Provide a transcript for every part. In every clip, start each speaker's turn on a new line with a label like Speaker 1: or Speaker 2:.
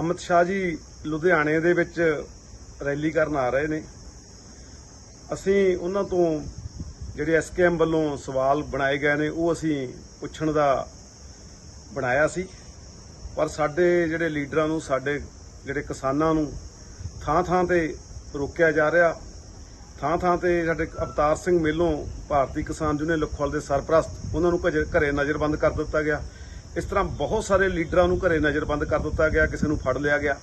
Speaker 1: ਅਮਿਤ ਸ਼ਾਹ ਜੀ ਲੁਧਿਆਣੇ ਦੇ ਵਿੱਚ ਰੈਲੀ ਕਰਨ ਆ ਰਹੇ ਨੇ। ਅਸੀਂ ਉਹਨਾਂ ਤੋਂ ਜਿਹੜੇ ਐਸਕੇਐਮ ਵੱਲੋਂ ਸਵਾਲ ਬਣਾਏ ਗਏ ਨੇ, ਉਹ ਅਸੀਂ ਪੁੱਛਣ ਦਾ ਬਣਾਇਆ ਸੀ। ਪਰ ਸਾਡੇ ਜਿਹੜੇ ਲੀਡਰਾਂ ਨੂੰ, ਸਾਡੇ ਜਿਹੜੇ ਕਿਸਾਨਾਂ ਨੂੰ ਥਾਂ ਥਾਂ ਤੇ ਰੋਕਿਆ ਜਾ ਰਿਹਾ। ਥਾਂ ਥਾਂ ਤੇ ਸਾਡੇ ਅਵਤਾਰ ਸਿੰਘ ਮੇਲੋਂ ਭਾਰਤੀ ਕਿਸਾਨ ਯੂਨੀਅਨ ਲਖਵਾਲ ਦੇ ਸਰਪ੍ਰਸਤ, ਉਹਨਾਂ ਨੂੰ ਘਜੇ- ਘਰੇ ਨਜ਼ਰਬੰਦ ਕਰ ਦਿੱਤਾ ਗਿਆ। ਇਸ ਤਰ੍ਹਾਂ ਬਹੁਤ ਸਾਰੇ ਲੀਡਰਾਂ ਨੂੰ ਘਰੇ ਨਜ਼ਰਬੰਦ ਕਰ ਦਿੱਤਾ ਗਿਆ, ਕਿਸੇ ਨੂੰ ਫੜ ਲਿਆ ਗਿਆ।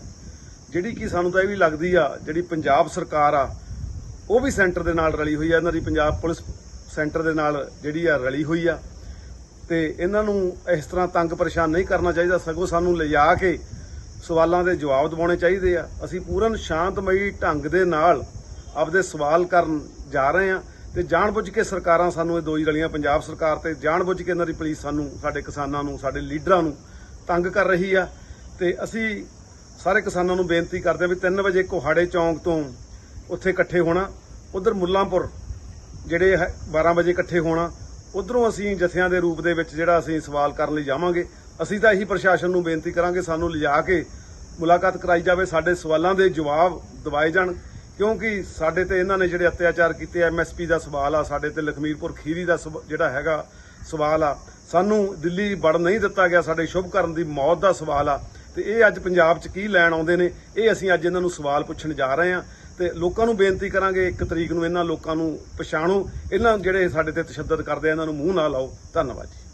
Speaker 1: ਜਿਹੜੀ ਕਿ ਸਾਨੂੰ ਤਾਂ ਇਹ ਵੀ ਲੱਗਦੀ ਆ, ਜਿਹੜੀ ਪੰਜਾਬ ਸਰਕਾਰ ਆ, ਉਹ ਵੀ ਸੈਂਟਰ ਦੇ ਨਾਲ ਰਲੀ ਹੋਈ ਆ। ਇਹਨਾਂ ਦੀ ਪੰਜਾਬ ਪੁਲਿਸ ਸੈਂਟਰ ਦੇ ਨਾਲ ਜਿਹੜੀ ਆ ਰਲੀ ਹੋਈ ਆ। ਤੇ ਇਹਨਾਂ ਨੂੰ ਇਸ ਤਰ੍ਹਾਂ ਤੰਗ ਪਰੇਸ਼ਾਨ ਨਹੀਂ ਕਰਨਾ ਚਾਹੀਦਾ। ਸਗੋਂ ਸਾਨੂੰ ਲਿਜਾ ਕੇ ਸਵਾਲਾਂ ਦੇ ਜਵਾਬ ਦਿਵਾਉਣੇ ਚਾਹੀਦੇ ਆ। ਅਸੀਂ ਪੂਰਨ ਸ਼ਾਂਤਮਈ ਢੰਗ ਦੇ ਨਾਲ ਆਪਦੇ ਸਵਾਲ ਕਰਨ ਜਾ ਰਹੇ ਆ। ਤੇ ਜਾਣਬੁੱਝ ਕੇ ਸਰਕਾਰਾਂ ਸਾਨੂੰ ਇਹ ਦੋ ਹੀ ਰਲੀਆਂ, ਪੰਜਾਬ ਸਰਕਾਰ ਤੇ ਜਾਣਬੁੱਝ ਕੇ ਇਹਨਾਂ ਦੀ ਪੁਲਿਸ ਸਾਨੂੰ, ਸਾਡੇ ਕਿਸਾਨਾਂ ਨੂੰ, ਸਾਡੇ ਲੀਡਰਾਂ ਨੂੰ ਤੰਗ ਕਰ ਰਹੀ ਆ। ਤੇ ਅਸੀਂ ਸਾਰੇ ਕਿਸਾਨਾਂ ਨੂੰ ਬੇਨਤੀ ਕਰਦੇ ਆ ਵੀ 3 ਵਜੇ ਕੋਹਾੜੇ ਚੌਂਕ ਤੋਂ ਉੱਥੇ ਇਕੱਠੇ ਹੋਣਾ। ਉਧਰ ਮੁੱਲਾਂਪੁਰ, ਜਿਹੜੇ ਹੈ 12 ਵਜੇ ਇਕੱਠੇ ਹੋਣਾ। ਉਧਰੋਂ ਅਸੀਂ ਜਥਿਆਂ ਦੇ ਰੂਪ ਦੇ ਵਿੱਚ ਜਿਹੜਾ ਅਸੀਂ ਸਵਾਲ ਕਰਨ ਲਈ ਜਾਵਾਂਗੇ। ਅਸੀਂ ਤਾਂ ਇਹੀ ਪ੍ਰਸ਼ਾਸਨ ਨੂੰ ਬੇਨਤੀ ਕਰਾਂਗੇ ਸਾਨੂੰ ਲਿਜਾ ਕੇ ਮੁਲਾਕਾਤ ਕਰਾਈ ਜਾਵੇ, ਸਾਡੇ ਸਵਾਲਾਂ ਦੇ ਜਵਾਬ ਦਿਵਾਏ ਜਾਣ। ਕਿਉਂਕਿ ਸਾਡੇ ਤੇ ਇਹਨਾਂ ਨੇ ਜਿਹੜੇ ਅਤਿਆਚਾਰ ਕੀਤੇ ਐਮਐਸਪੀ ਦਾ ਸਵਾਲ ਆ, ਸਾਡੇ ਤੇ ਲਖਮੀਰਪੁਰ ਖੀਰੀ ਦਾ ਸਵ- ਜਿਹੜਾ ਹੈਗਾ ਸਵਾਲ ਆ। ਸਾਨੂੰ ਦਿੱਲੀ ਵੜ ਨਹੀਂ ਦਿੱਤਾ ਗਿਆ, ਸਾਡੇ ਸ਼ੁਭ ਕਰਨ ਦੀ ਮੌਤ ਦਾ ਸਵਾਲ ਆ। ਤੇ ਇਹ ਅੱਜ ਪੰਜਾਬ 'ਚ ਕੀ ਲੈਣ ਆਉਂਦੇ ਨੇ, ਇਹ ਅਸੀਂ ਅੱਜ ਇਹਨਾਂ ਨੂੰ ਸਵਾਲ ਪੁੱਛਣ ਜਾ ਰਹੇ ਹਾਂ। ਤੇ ਲੋਕਾਂ ਨੂੰ ਬੇਨਤੀ ਕਰਾਂਗੇ, ਇੱਕ ਤਰੀਕ ਨੂੰ ਇਹਨਾਂ ਲੋਕਾਂ ਨੂੰ ਪਛਾਣੋ। ਇਹਨਾਂ ਜਿਹੜੇ ਸਾਡੇ ਤੇ ਤਸ਼ੱਦਦ ਕਰਦੇ ਆ, ਇਹਨਾਂ ਨੂੰ ਮੂੰਹ ਨਾ ਲਾਓ। ਧੰਨਵਾਦ ਜੀ।